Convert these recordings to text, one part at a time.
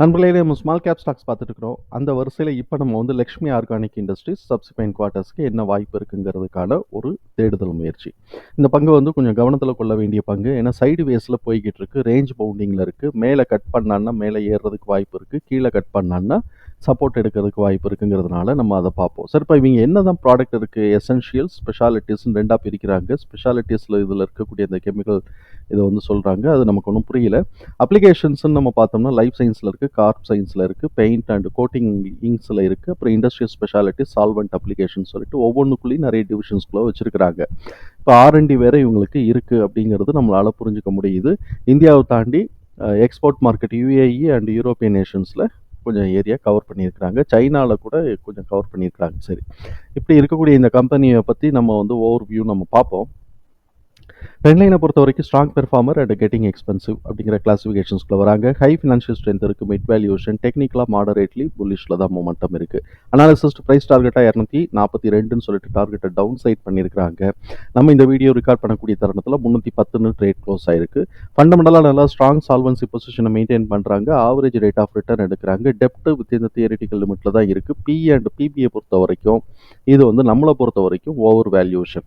நண்பர்களே நம்ம small cap stocks பார்த்துட்டு இருக்கிறோம் அந்த வரிசையில் இப்போ நம்ம வந்து லக்ஷ்மி ஆர்கானிக் இண்டஸ்ட்ரீஸ் சப்சிக்வெண்ட் குவார்ட்டர்ஸ்க்கு என்ன வாய்ப்பு இருக்குங்கிறதுக்கான ஒரு தேடுதல் முயற்சி. இந்த பங்கு வந்து கொஞ்சம் கவனத்தில் கொள்ள வேண்டிய பங்கு. ஏன்னா சைடு வேஸில் போய்கிட்டு இருக்கு. ரேஞ்ச் பவுண்டிங்கில் இருக்குது மேலே கட் பண்ணான்னா மேலே ஏறுறதுக்கு வாய்ப்பு இருக்குது கீழே கட் பண்ணான்னா சப்போர்ட் எடுக்கிறதுக்கு வாய்ப்பு இருக்குங்கிறதுனால நம்ம அதை பார்ப்போம். சார் இப்போ இவங்க என்ன தான் ப்ராடக்ட் இருக்குது எசென்ஷியல் ஸ்பெஷாலிட்டிஸ்னு ரெண்டாக பிரிக்கிறாங்க. ஸ்பெஷாலிட்டிஸில் இதில் இருக்கக்கூடிய அந்த கெமிக்கல் இதை வந்து சொல்கிறாங்க அது நமக்கு ஒன்றும் புரியல. அப்ளிகேஷன்ஸ்னு நம்ம பார்த்தோம்னா லைஃப் சயின்ஸில் இருக்குது கார்ப் சயின்ஸில் இருக்குது பெயிண்ட் அண்ட் கோட்டிங் இங்ஸில் இருக்குது அப்புறம் இண்டஸ்ட்ரியல் ஸ்பெஷாலிட்டி சால்வெண்ட் அப்ளிகேஷன் சொல்லிட்டு ஒவ்வொன்றுக்குள்ளேயும் நிறைய டிவிஷன்ஸ்குள்ளே வச்சுருக்கிறாங்க. இப்போ ஆர்என்டி வேறு இவங்களுக்கு இருக்குது அப்படிங்கிறது நம்மளால் புரிஞ்சுக்க முடியுது. இந்தியாவை தாண்டி export market UAE and European நேஷன்ஸில் கொஞ்சம் ஏரியா கவர் பண்ணியிருக்கிறாங்க. சைனாவில் கூட கொஞ்சம் கவர் பண்ணியிருக்கிறாங்க. சரி. இப்படி இருக்கக்கூடிய இந்த கம்பெனியை பற்றி நம்ம வந்து ஓவர் வியூ நம்ம பார்ப்போம். ட்ரெண்ட்லைனை பொறுத்த வரைக்கும் strong performer and getting expensive அப்படிங்கிற கிளாஸிஃபிகேஷன்ஸ்க்குள்ள வராங்க. ஹை ஃபினான்ஷியல் ஸ்ட்ரென்த் இருக்குது மிட் வேல்யூஷன் டெக்னிக்கலாக மாடரேட்லி புல்லிஷில் தான் மொமெண்டம் இருக்குது அனாலிசிஸ் ப்ரைஸ் டார்கெட்டாக இரநூத்தி நாற்பத்தி ரெண்டுன்னு சொல்லிட்டு டார்கெட்டை டவுன் சைட் பண்ணியிருக்காங்க நம்ம இந்த வீடியோ ரெக்கார்ட் பண்ணக்கூடிய தருணத்தில் முந்நூற்றி பத்துன்னு ட்ரேட் க்ளோஸ் ஆயிருக்கு. ஃபண்டமெண்டலாக நல்லா ஸ்ட்ராங் சால்வன்சி பொசிஷனை மெயின்டைன் பண்ணுறாங்க ஆவரேஜ் ரேட் ஆஃப் ரிட்டர்ன் எடுக்கிறாங்க. டெப்ட் வித் இந்த தியரிட்டிக்கல் லிமிட்டில் தான் இருக்குது பி அண்ட் பிபியை பொறுத்த வரைக்கும் இது வந்து நம்மளை பொறுத்த வரைக்கும் ஓவர் வேல்யூஷன்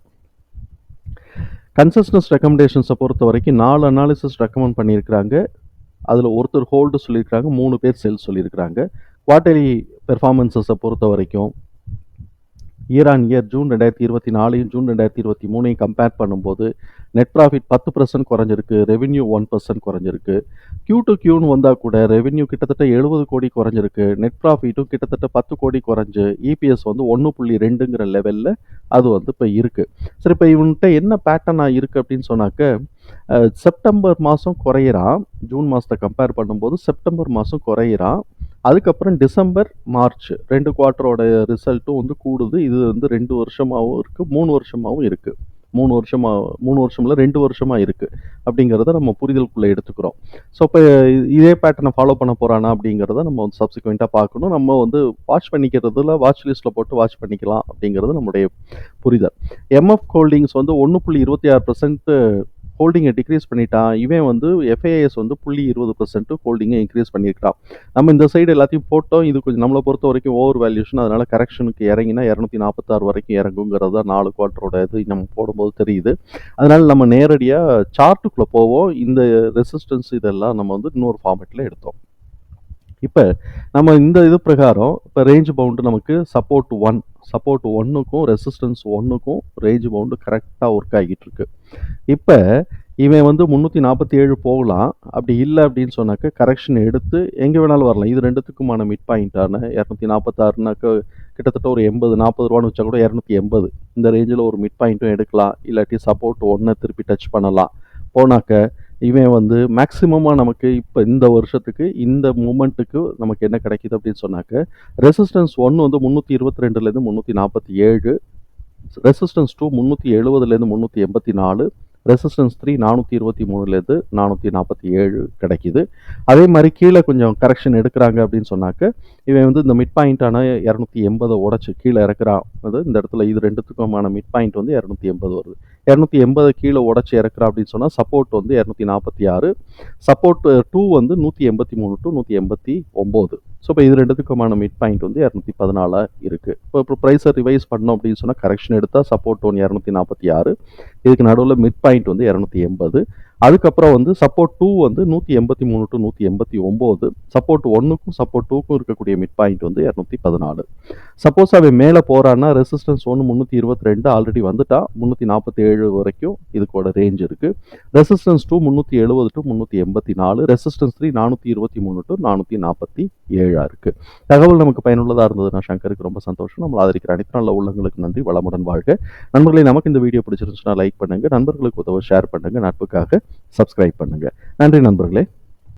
கன்சஸ்டன்ஸ் ரெக்கமெண்டேஷன்ஸை பொறுத்த வரைக்கும் நாலு அனாலிசிஸ் ரெக்கமெண்ட் பண்ணியிருக்கிறாங்க. அதில் ஒருத்தர் ஹோல்டு சொல்லியிருக்கிறாங்க மூணு பேர் செல் சொல்லியிருக்கிறாங்க. குவார்டர்லி பெர்ஃபார்மன்ஸஸை பொறுத்த வரைக்கும் ஈரான் இயர் ஜூன் ரெண்டாயிரத்தி இருபத்தி நாலையும் ஜூன் ரெண்டாயிரத்தி இருபத்தி மூணையும் கம்பேர் பண்ணும்போது நெட் ப்ராஃபிட் பத்து பர்சன்ட் குறைஞ்சிருக்கு ரெவென்யூ ஒன் பர்சன்ட் குறைஞ்சிருக்கு. கியூ டு கியூன்னு வந்தால் கூட ரெவென்யூ கிட்டத்தட்ட எழுபது கோடி குறைஞ்சிருக்கு நெட் ப்ராஃபிட்டும் கிட்டத்தட்ட பத்து கோடி குறைஞ்சு இபிஎஸ் வந்து ஒன்று புள்ளி ரெண்டுங்கிற லெவலில் அது வந்து இப்போ இருக்குது சரி இப்போ இவன்கிட்ட என்ன பேட்டர்னாக இருக்குது அப்படின்னு சொன்னாக்க செப்டம்பர் மாதம் குறையிறான் ஜூன் மாதத்தை கம்பேர் பண்ணும்போது செப்டம்பர் மாதம் குறையிறான். அதுக்கப்புறம் டிசம்பர் மார்ச் ரெண்டு குவார்ட்டரோட ரிசல்ட்டும் வந்து கூடுது. இது வந்து ரெண்டு வருஷமாகவும் இருக்குது மூணு வருஷமாகவும் இருக்குது மூணு வருஷமாக மூணு வருஷமில் ரெண்டு வருஷமாக இருக்குது அப்படிங்கிறத நம்ம புரிதலுக்குள்ளே எடுத்துக்கிறோம். ஸோ இப்போ இதே பேட்டர்னை ஃபாலோ பண்ண போகிறானா அப்படிங்கிறத நம்ம வந்து சப்சிக்வெண்ட்டாக பார்க்கணும். நம்ம வந்து வாட்ச் பண்ணிக்கிறதுல வாட்ச் லிஸ்ட்டில் போட்டு வாட்ச் பண்ணிக்கலாம் அப்படிங்கிறது நம்முடைய புரிதல். எம்எஃப் ஹோல்டிங்ஸ் வந்து ஒன்று புள்ளி இருபத்தி ஆறு பர்சன்ட்டு ஹோல்டிங்கை டிக்ரீஸ் பண்ணிட்டான் இவன் வந்து எஃப்ஐஎஸ் வந்து புள்ளி இருபது பர்சன்ட் ஹோல்டிங்கை இன்க்ரீஸ் பண்ணியிருக்கான் நம்ம இந்த சைடு எல்லாத்தையும் போட்டோம். இது கொஞ்சம் நம்மளை பொறுத்த வரைக்கும் ஓவர் வேல்யூஷன் அதனால் கரெக்ஷனுக்கு இறங்கினா இரநூத்தி நாற்பத்தாறு வரைக்கும் இறங்குங்கிறது தான் நாலு குவார்ட்டரோட இது நம்ம போடும்போது தெரியுது. அதனால் நம்ம நேரடியாக சார்ட்டுக்குள்ளே போவோம். இந்த ரெசிஸ்டன்ஸ் இதெல்லாம் நம்ம வந்து இன்னொரு ஃபார்மேட்டில் எடுத்தோம். இப்போ நம்ம இந்த இது பிரகாரம் இப்போ ரேஞ்ச் பவுண்டு நமக்கு சப்போர்ட் ஒன் சப்போர்ட் ஒன்றுக்கும் ரெசிஸ்டன்ஸ் ஒன்றுக்கும் ரேஞ்ச் பவுண்டு கரெக்டாக ஒர்க் ஆகிட்டு இருக்கு. இப்போ இவன் வந்து முந்நூற்றி நாற்பத்தி ஏழு போகலாம். அப்படி இல்லை அப்படின்னு சொன்னாக்க கரெக்ஷன் எடுத்து எங்கே வேணாலும் வரலாம். இது ரெண்டுத்துக்குமான மிட் பாயிண்ட்டான இரநூத்தி நாற்பத்தாறுனாக்க கிட்டத்தட்ட ஒரு எண்பது நாற்பது ரூபான்னு வச்சா கூட இரநூத்தி எண்பது. இந்த ரேஞ்சில் ஒரு மிட் பாயிண்ட்டும் எடுக்கலாம். இல்லாட்டி சப்போர்ட் ஒன்றை திருப்பி டச் பண்ணலாம். போனாக்க இவன் வந்து மேக்ஸிமமாக நமக்கு இப்போ இந்த வருஷத்துக்கு இந்த மூமெண்ட்டுக்கு நமக்கு என்ன கிடைக்கிது அப்படின்னு சொன்னாக்க ரெசிஸ்டன்ஸ் ஒன்று வந்து முந்நூற்றி இருபத்தி ரெண்டுலேருந்து முந்நூற்றி நாற்பத்தி ஏழு ரெசிஸ்டன்ஸ் டூ முந்நூற்றி எழுபதுலேருந்து முந்நூற்றி எண்பத்தி நாலு ரெசிஸ்டன்ஸ் த்ரீ நானூற்றி இருபத்தி மூணுலேருந்து நானூற்றி நாற்பத்தி ஏழு கிடைக்கிது. அதே மாதிரி கீழே கொஞ்சம் கரெக்ஷன் எடுக்கிறாங்க அப்படின்னு சொன்னாக்க இவன் வந்து இந்த மிட் பாயிண்ட்டான இரநூத்தி எண்பதை உடச்சி கீழே இறக்குறான். அது இந்த இடத்துல இது ரெண்டுத்துக்குமான மிட் பாயிண்ட் வந்து இரநூத்தி எண்பது வருது. இரநூத்தி எண்பது கீழே உடச்சி இறக்குறா அப்படின்னு சொன்னால் சப்போர்ட் வந்து இரநூத்தி நாற்பத்தி ஆறு சப்போர்ட் டூ வந்து நூற்றி எண்பத்தி மூணு டு நூற்றி எண்பத்தி ஒம்பது. ஸோ இப்போ இது ரெண்டுத்துக்குமான மிட் பாயிண்ட் வந்து இரநூத்தி பதினாலாக இருக்குது இப்போ இப்போ ப்ரைஸை ரிவைஸ் பண்ணோம் அப்படின்னு சொன்னால் கரெக்ஷன் எடுத்தால் சப்போர்ட் ஒன் இரநூத்தி நாற்பத்தி ஆறு இதுக்கு நடுவில் மிட் பாயிண்ட் வந்து இரநூத்தி எண்பது. அதுக்கப்புறம் வந்து சப்போர்ட் டூ வந்து நூற்றி எண்பத்தி மூணு டு நூற்றி எண்பத்தி ஒம்பது சப்போர்ட் ஒன்றுக்கும் சப்போர்ட் டூக்கும் இருக்கக்கூடிய மிட் பாயிண்ட் வந்து இரநூத்தி பதினாலு. சப்போஸ் அவன் மேலே போகிறான்னா ரெசிஸ்டன்ஸ் ஒன்று முந்நூற்றி இருபத்தி ரெண்டு ஆல்ரெடி வந்துட்டா முந்நூற்றி நாற்பத்தி ஏழு வரைக்கும் இதுக்கோட ரேஞ்ச் இருக்குது ரெசிஸ்டன்ஸ் டூ முந்நூற்றி எழுபது டு முந்நூற்றி எண்பத்தி நாலு ரெசிஸ்டன்ஸ் த்ரீ நானூற்றி இருபத்தி மூணு டு நானூற்றி நாற்பத்தி ஏழாக இருக்குது தகவல் நமக்கு பயனுள்ளதாக இருந்தது நான் சங்கருக்கு ரொம்ப சந்தோஷம். நம்மளை ஆதரிக்கிற அனைத்து நல்ல உள்ளங்களுக்கு நன்றி வளமுடன் வாழ்க. நண்பர்களை நமக்கு இந்த வீடியோ பிடிச்சிருந்துச்சுன்னா லைக் பண்ணுங்கள் நண்பர்களுக்கு உதவ ஷேர் பண்ணுங்கள் நட்புக்காக சப்ஸ்கிரைப் பண்ணுங்கள் நன்றி நண்பர்களே.